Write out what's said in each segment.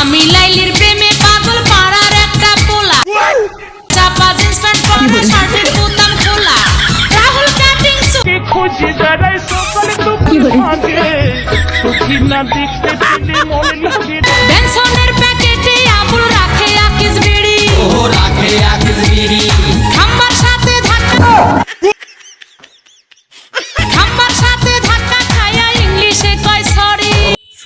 আমি লাইলির প্রেমে পাগল পাড়ার একটা পোলা। চাপা জিন্স প্যান্ট পরা শার্টের বোতাম খোলা। রাহুল কাটিং কে খুঁজি দাঁড়াই সকালে তো সুখী না দেখতে পেলে মনে লাগে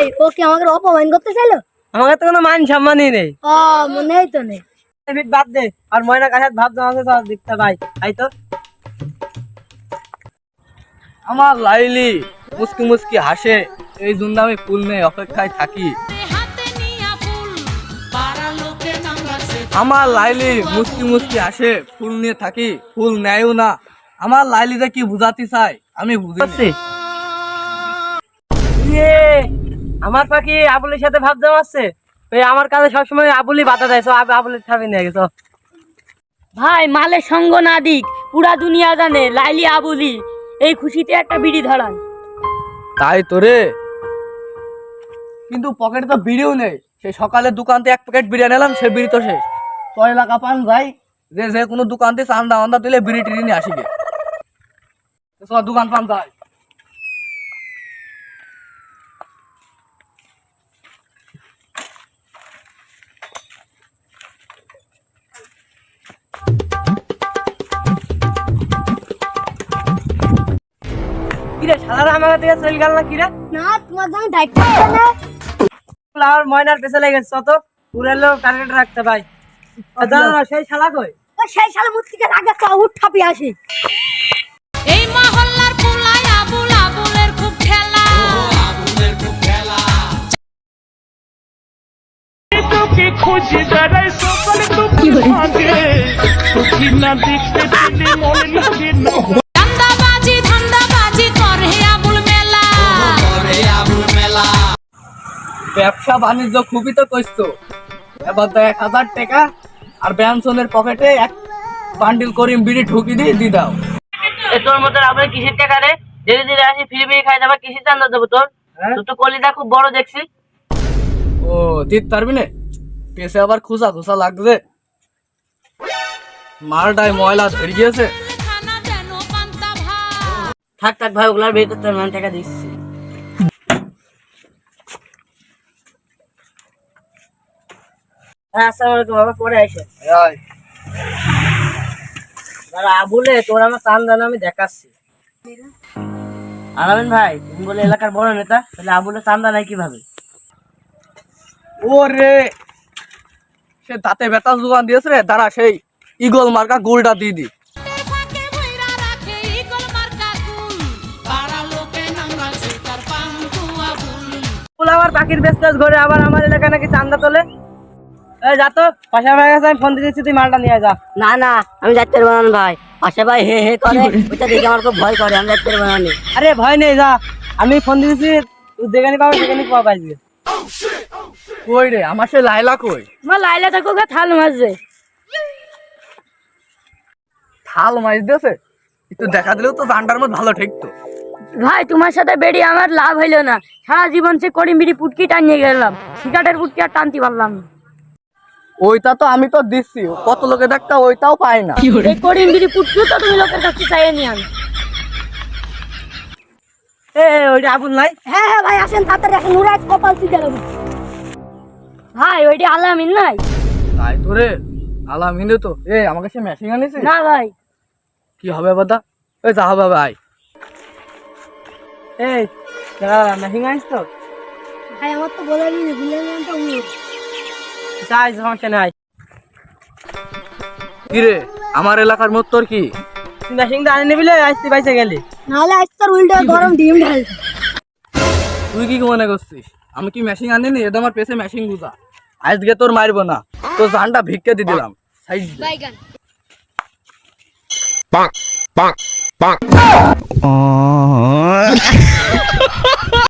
ভাই ও কি আমাকে অপমান করতে চাইলো? আমাকে তো কোনো মান সম্মানই নেই। ও মনেই তো নেই। বাদ দে আর ময়না কাছে ভাব আমাকে তো দিকটা ভাই। তাই তো? আমার লাইলি মুসকি মুসকি হাসে এই জন্য আমি ফুল নেই অপেক্ষায় থাকি। আমার লাইলি মুসকি মুসকি হাসে ফুল নিয়ে থাকি ফুল নেয়ও না। আমার লাইলিতে কি বুঝাতে চাই আমি বুঝাচ্ছি ইয়ে, আমার পাখি আবুলের সাথে ভাব জমাচ্ছে। ওই আমার কাছে সবসময় আবুলি বাধা দেয় আবুলের ছাবি নিয়ে গেছো। ভাই মালের সঙ্গ না দিক পুরা দুনিয়া জানে লাইলি আবুলি এই খুশিতে একটা বিড়ি ধরান। তাই তো রে। কিন্তু পকেটে তো বিড়িও নেই। সেই সকালে দোকান থেকে এক প্যাকেট বিড়ি নিলাম সে বিড়ি তো শেষ। ছয় লাখ পান যাই যে যে কোনো দোকান থেকে চান্দা আন্দা তুলে বিড়ি টিড়ি নিয়ে আসিবে দোকান পান যাই কিরে সালারা আমার দিকে চল গেল না কিরে? না তোমার জন্য দায়িত্ব না ফ্লাওয়ার ময়নার পেছে লেগেছে কত পুরে টার্গেট রাখতে ভাই জানো না সেই শালা কই? ও সেই সালে মুখ আগে তো উঠ ঠাপি আসি। এই মহল্লার পোলায় আবুল আবুলের খুব খেলা। আগুনের খুব খেলা তোকে খুঁজি দাঁড়াই সকালে তো ভাগে সুখী না দেখতে ব্যবসা বাণিজ্য খুবই তো কইছো। এবার তো এক হাজার টাকা আর ব্যানসনের পকেটে এক বান্ডিল করিম বিড়ি ঢুকি দিয়ে দি দাও। এ তোর মতো আবার কিসের টাকা রে? ধীরে ধীরে আসি ফিরে ফিরে খাই যাবা কিসের চান্দা দেবো তোর? হ্যাঁ? তোর তো কলিদা খুব বড় দেখছি। ও দিতে পারবি না? পেছে আবার খুসা খুসা লাগছে। মালটায় ময়লা ধরে গিয়েছে থাক থাক ভাই ওগুলার বের করতে টাকা দিচ্ছি। হ্যাঁ আসসালামু আলাইকুম বাবা পরে আসে এই, আবুলে তোর আমার জানো আমি দেখাচ্ছি। আলামিন ভাই তুমি বলে এলাকার বড় নেতা তাহলে আবুলে চান্দা নাই কীভাবে? ও রে সে দাঁতে বেতা জোগান দিয়েছে রে দাঁড়া সেই ইগল মার্কা গোলটা দিয়ে দি। পাখির বেস্তাস ঘরে আবার আমার এলাকায় নাকি চান্দা তোলে? যা তো পাশা ভাই কাছে আমি ফোন দিতেছি তুই মালটা নিয়ে যা। না না আমি যাইতে পারব না ভাই। পাশে ভাই হে হে করে ওইটা দেখে আমার খুব ভয় করে আমি যাইতে পারব না আরে ভয় নেই যা। আমি ফোন দিতেছি তুই যেখানে পাবো সেখানে পাওয়া পাইবি। কই রে? আমার সে লাইলা কই? তোমার লাইলা থাল মারছে। থাল মাছ দিয়েছে? একটু দেখা দিলেও তো জানটার মধ্যে ভালো ঠেকতো। ভাই তোমার সাথে বেড়ি আমার লাভ হইল না। সারা জীবন সে করিম বিড়ি পুটকি টানিয়ে গেলাম। সিগারেটের পুটকি আর টানতে পারলাম না। ওইটা তো আমি তো দিচ্ছি কত লোকে দেখতা ওইটাও পায় না। এই করিম বিড়ি পুটকিও তো তুমি লোকের কাছে চাইয়ে নিয়ে আন। এ ওইটা আবুল নাই হ্যাঁ হ্যাঁ ভাই আসেন তাড়াতাড়ি আসেন ওরা আজ কপাল সিজা ভাই ওইটি আলামিন নাই? তাই তো রে আলামিনে তো। এ মেশিন আনিছে? না ভাই। কি হবে বাদা? ওই যা হবে ভাই। এই মেশিন আনিস তো? ভাই আমার তো বলে দিন ভুলে গেলাম তো যাই সমস্যা নাই। কি রে আমার এলাকার মত তোর কি? মেশিন আনি নিবিলে আসতে পাইছে গেলি। নাহলে আজ তোর উল্টো গরম ডিম ঢাল। তুই কি মনে করছিস? আমি কি মেশিন আনিনি? এটা আমার পেছে মেশিন গুজা আজকে তোর মারবো না। তোর জানটা ভিক্ষে দিয়ে দিলাম। সাইজ দে। বাইগান।